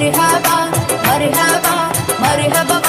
మరిహబా మరిహబా మరిహబా.